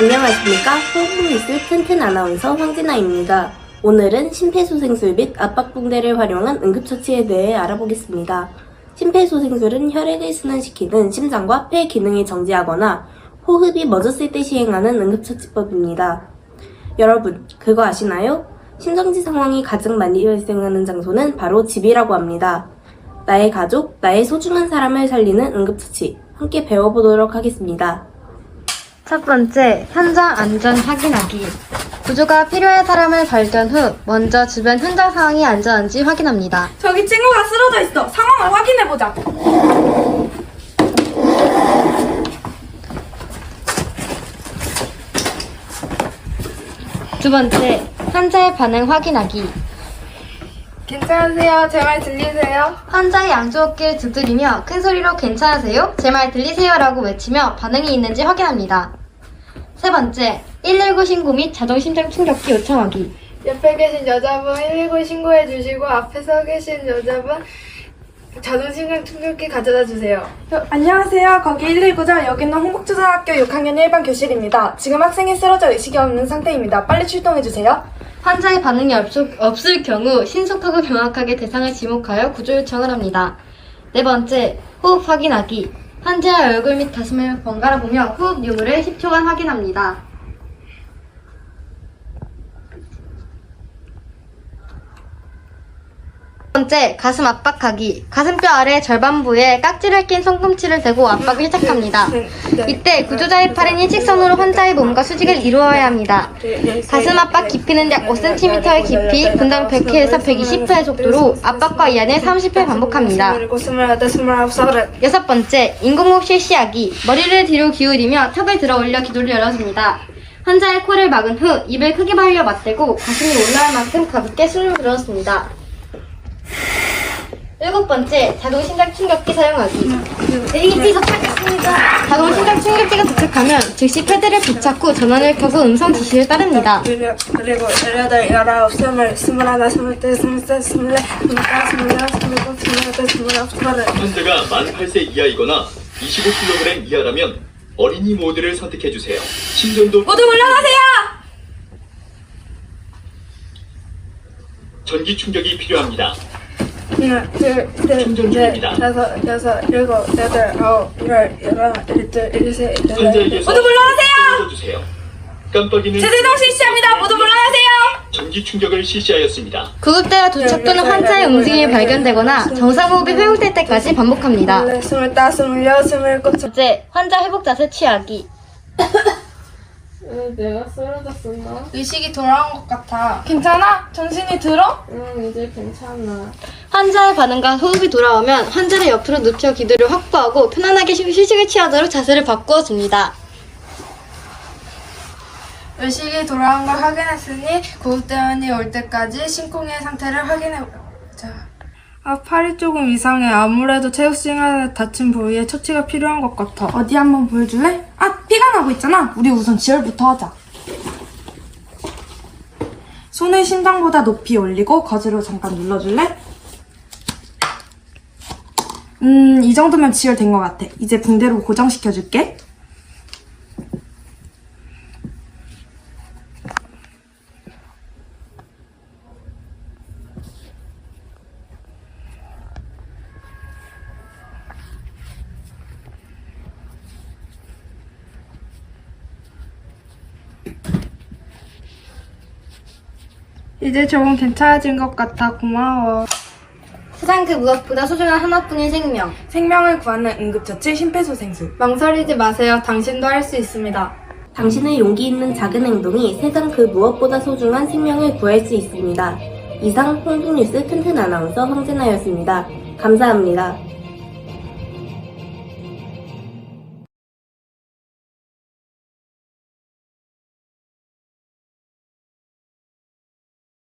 안녕하십니까. 홍보뉴스 튼튼 아나운서 황진아입니다. 오늘은 심폐소생술 및 압박붕대를 활용한 응급처치에 대해 알아보겠습니다. 심폐소생술은 혈액을 순환시키는 심장과 폐 기능을 정지하거나 호흡이 멎었을 때 시행하는 응급처치법입니다. 여러분, 그거 아시나요? 심정지 상황이 가장 많이 발생하는 장소는 바로 집이라고 합니다. 나의 가족, 나의 소중한 사람을 살리는 응급처치, 함께 배워보도록 하겠습니다. 첫 번째, 현장 안전 확인하기. 구조가 필요한 사람을 발견 후 먼저 주변 현장 상황이 안전한지 확인합니다. 저기 친구가 쓰러져 있어. 상황을 확인해보자. 두 번째, 환자의 반응 확인하기. 괜찮으세요? 제 말 들리세요? 환자의 양쪽 어깨를 두드리며 큰 소리로 괜찮으세요? 제 말 들리세요? 라고 외치며 반응이 있는지 확인합니다. 세 번째, 119 신고 및 자동심장 충격기 요청하기. 옆에 계신 여자분 119 신고해 주시고 앞에 서 계신 여자분 자동심장 충격기 가져다 주세요. 안녕하세요. 거기 119죠? 여기는 홍복초등학교 6학년 1반 교실입니다. 지금 학생이 쓰러져 의식이 없는 상태입니다. 빨리 출동해 주세요. 환자의 반응이 없- 없을 경우 신속하고 명확하게 대상을 지목하여 구조 요청을 합니다. 네 번째, 호흡 확인하기. 환자의 얼굴 및 가슴을 번갈아 보며 호흡 유무를 10초간 확인합니다. 번째, 가슴 압박하기. 가슴뼈 아래 절반 부에 깍지를 낀 손꿈치를 대고 압박을 시작합니다. 이때 구조자의 팔은 일직선으로 환자의 몸과 수직을 이루어야 합니다. 가슴 압박 깊이는 약 5cm의 깊이, 분당 100회에서 120회의 속도로 압박과 이완을 30회 반복합니다. 그리고 28, 29, 여섯 번째, 인공호흡 실시하기. 머리를 뒤로 기울이며 턱을 들어 올려 기도를 열어줍니다. 환자의 코를 막은 후 입을 크게 벌려 맞대고 가슴이 올라갈 만큼 가볍게 숨을 불어넣습니다. 일곱 번째, 자동 심장 충격기 사용하기. AED 도착했습니다. 자동 심장 충격기가 도착하면 즉시 패드를 부착 후 전원을 켜고 음성 지시를 따릅니다. 그리고 18, 19, 20, 21, 22, 23, 24, 25, 26, 27, 28, 29, 30. 환자가 만 8세 이하이거나 25kg 이하라면 어린이 모드를 선택해 주세요. 심전도 모두 물러나세요! 전기 충격이 필요합니다. 하나, 둘, 셋, 충전 넷, 중입니다. 다섯, 여섯, 일곱, 여덟, 아홉, 열, 열하나, 열둘, 열셋, 열넷. 환자에게서 모두 물러나세요! 깜빡이는 제대동 실시합니다. 모두 물러나세요! 전기 충격을 실시하였습니다. 구급대가 도착 또는 환자의 움직임이 발견되거나 정상호흡이 회복될 때까지 반복합니다. 스물네, 스물다섯, 스물여섯, 스물일곱, 스물- 둘째, 환자 회복 자세 취하기. 내가 쓰러졌었나? 의식이 돌아온 것 같아. 괜찮아? 정신이 들어? 응, 이제 괜찮아. 환자의 반응과 호흡이 돌아오면 환자를 옆으로 눕혀 기도를 확보하고 편안하게 휴- 휴식을 취하도록 자세를 바꾸어 줍니다. 의식이 돌아온 걸 확인했으니 구급대원이 올 때까지 심쿵의 상태를 확인해보자. 아, 팔이 조금 이상해. 아무래도 체육시간에 다친 부위에 처치가 필요한 것 같아. 어디 한번 보여줄래? 아, 피가 나고 있잖아. 우리 우선 지혈부터 하자. 손을 심장보다 높이 올리고 거즈로 잠깐 눌러줄래? 음, 이 정도면 지혈된 것 같아. 이제 붕대로 고정시켜줄게. 이제 조금 괜찮아진 것 같아. 고마워. 세상 그 무엇보다 소중한 하나뿐인 생명. 생명을 구하는 응급처치 심폐소생술. 망설이지 마세요. 당신도 할 수 있습니다. 당신의 용기 있는 작은 행동이 세상 그 무엇보다 소중한 생명을 구할 수 있습니다. 이상 홍보뉴스 튼튼 아나운서 황진아였습니다. 감사합니다.